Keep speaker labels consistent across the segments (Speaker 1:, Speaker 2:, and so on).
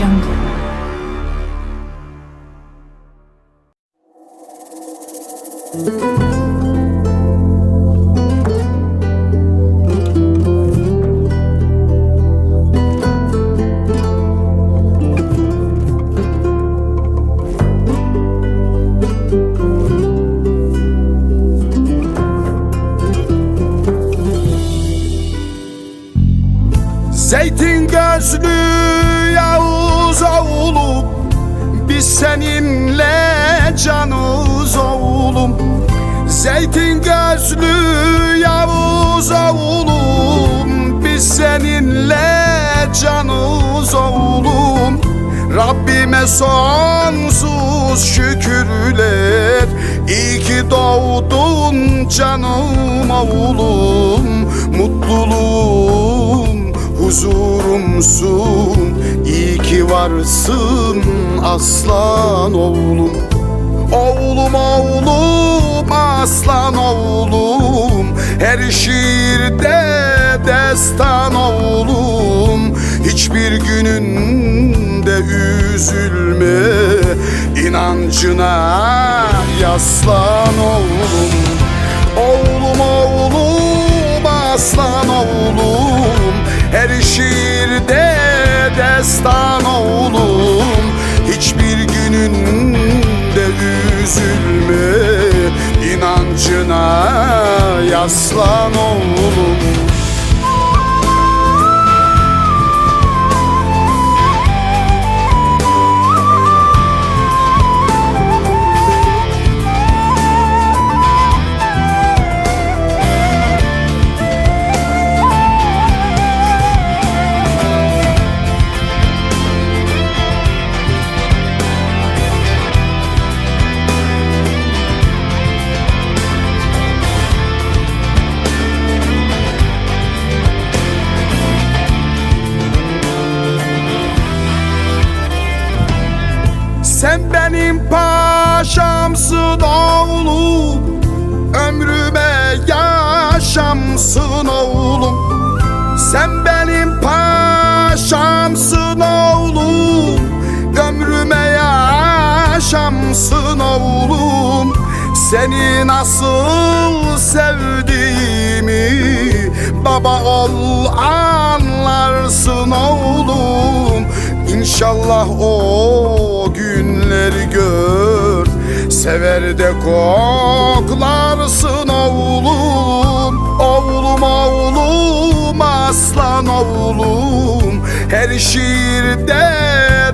Speaker 1: jungle.
Speaker 2: Oğlum Zeytin gözlü Yavuz oğlum Biz seninle canız oğlum. Rabbime sonsuz şükürler İyi ki doğdun canım oğlum. Mutluluğum huzurumsun İyi ki varsın aslan oğlum Oğlum oğlum aslan oğlum. Her şiirde destan oğlum. Hiçbir gününde üzülme. İnancına yaslan oğlum. Oğlum oğlum aslan oğlum. Her şiirde destan yaslan oğlum yaşamsın oğlum. Sen benim paşamsın oğlum. Ömrüme yaşamsın oğlum. Seni nasıl sevdiğimi Baba ol anlarsın oğlum. İnşallah o günleri gör Sever de koklarsın oğlum Oğlum oğlum aslan oğlum. Her şiirde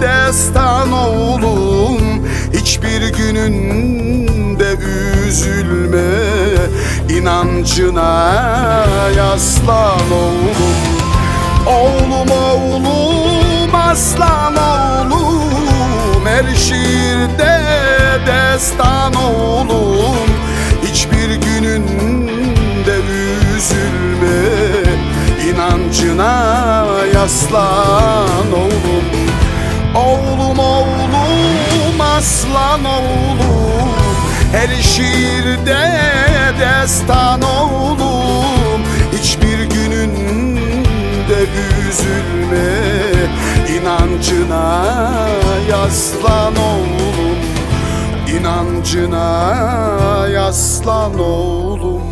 Speaker 2: destan oğlum Hiçbir gününde üzülme. İnancına yaslan oğlum Oğlum oğlum aslan oğlum. Her şiirde destan oğlum Hiçbir gününde üzülme inancına yaslan oğlum. Oğlum oğlum aslan oğlum. Her şiirde destan oğlum. Hiçbir gününde üzülme inancına yaslan oğlum İnancına yaslan oğlum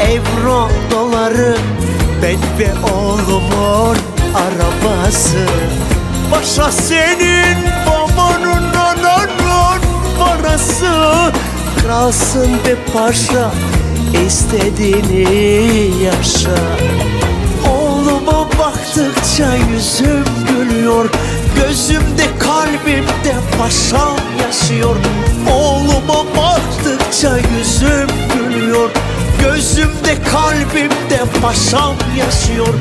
Speaker 3: Euro doları Ben ve oğlumun arabası. Başa senin babanın ananın parası. Kralsın be paşa istediğini yaşa. Oğluma baktıkça yüzüm gülüyor. Gözümde kalbimde paşam yaşıyor. Oğluma baktıkça yüzüm gülüyor Gözümde kalbimde paşam yaşıyor.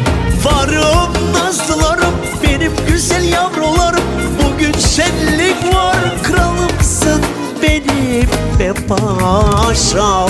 Speaker 3: Varım nazlılarım benim güzel yavrularım. Bugün şenlik var kralımsın benim be paşam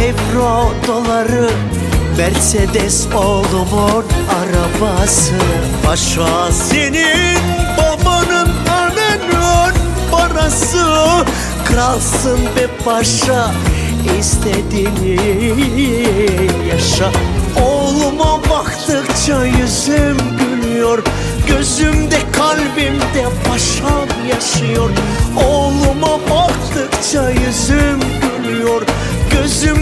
Speaker 3: Euro doları Mercedes oğlumun arabası. Paşa senin babanın ananın parası. Kralsın be paşa istediğini yaşa. Oğluma baktıkça yüzüm gülüyor. Gözümde kalbimde paşam yaşıyor. Oğluma baktıkça yüzüm gülüyor. Gözümde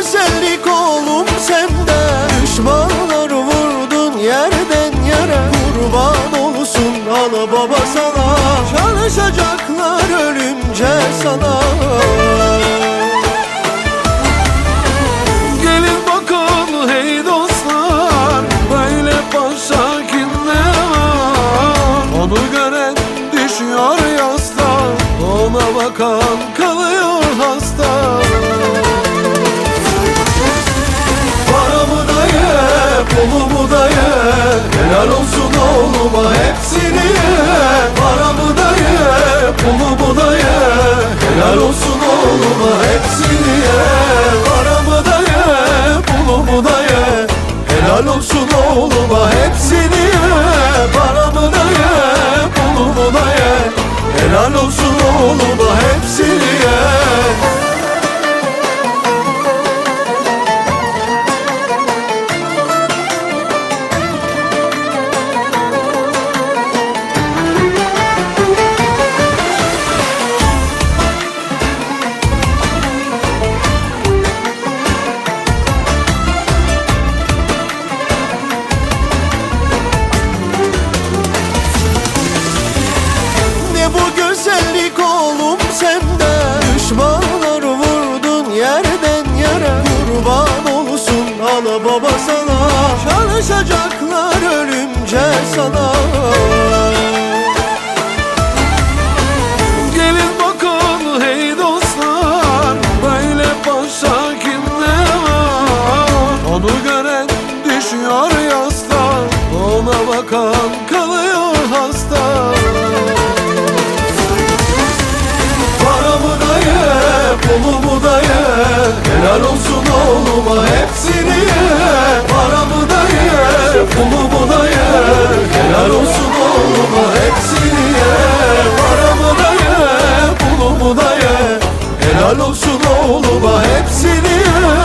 Speaker 1: güzellik oğlum sende Düşmanlar vurdun yerden yere. Kurban olsun ana baba sana. Çalışacaklar ölünce sana. Gelin bakın hey dostlar Böyle paşa kimde var Onu gören düşüyor yasta Ona bakan kalıyor Helal olsun oğluma hepsini Paramı da ye, pulumu da ye. Helal olsun oğluma hepsini ye Paramı da ye, pulumu da ye. Helal olsun oğluma hepsini ye Paramı da ye, pulumu da ye. Helal olsun oğluma hepsini ye Pençemde düşmanlar vurdun yerden yere
Speaker 3: Kurban olsun ala baba sana. Çalışacaklar ölümce sana.
Speaker 1: Gelin bakın hey dostlar Böyle başa kimde var? Onu düşüyor yaslar Ona bakan ye, pulumu da Helal olsun oğluma hepsini ye. Paramı da ye, pulumu da ye. Helal olsun oğluma hepsini ye. Paramı da ye, pulumu da ye. Helal olsun oğluma hepsini ye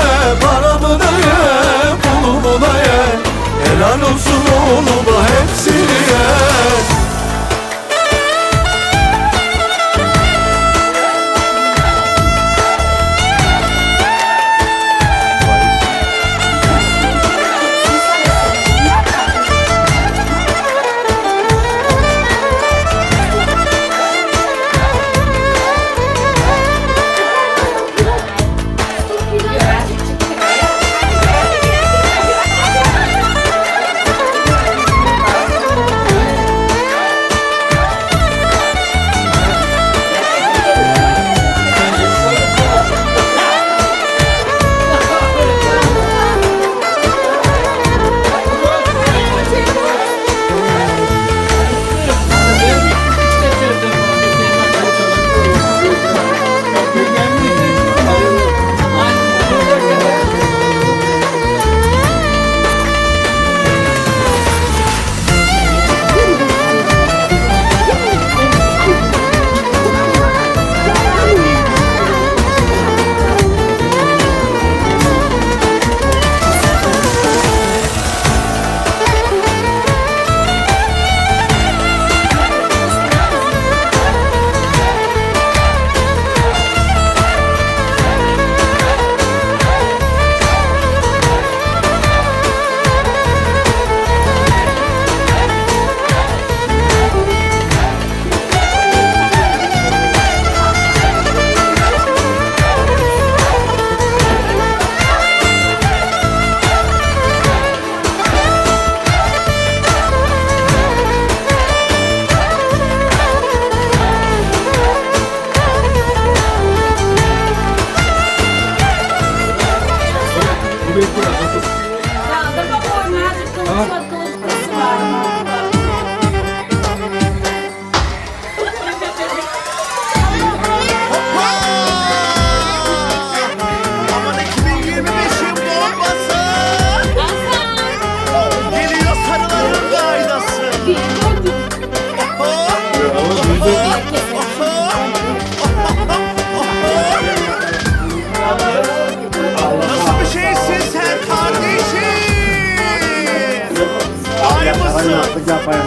Speaker 4: mısın?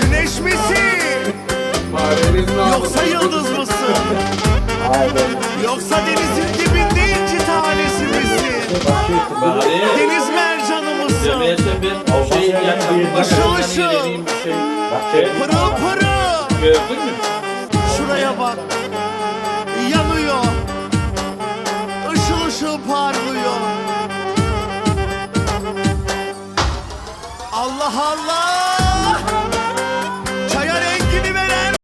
Speaker 4: Güneş misin? Yoksa yıldız mısın? Yoksa denizin dibinde inci tanesi misin? Deniz mercanı mısın? Işıl ışıl. Pırıl pırıl. Şuraya bak. Yanıyor. Işıl ışıl parlıyor. Allah Allah.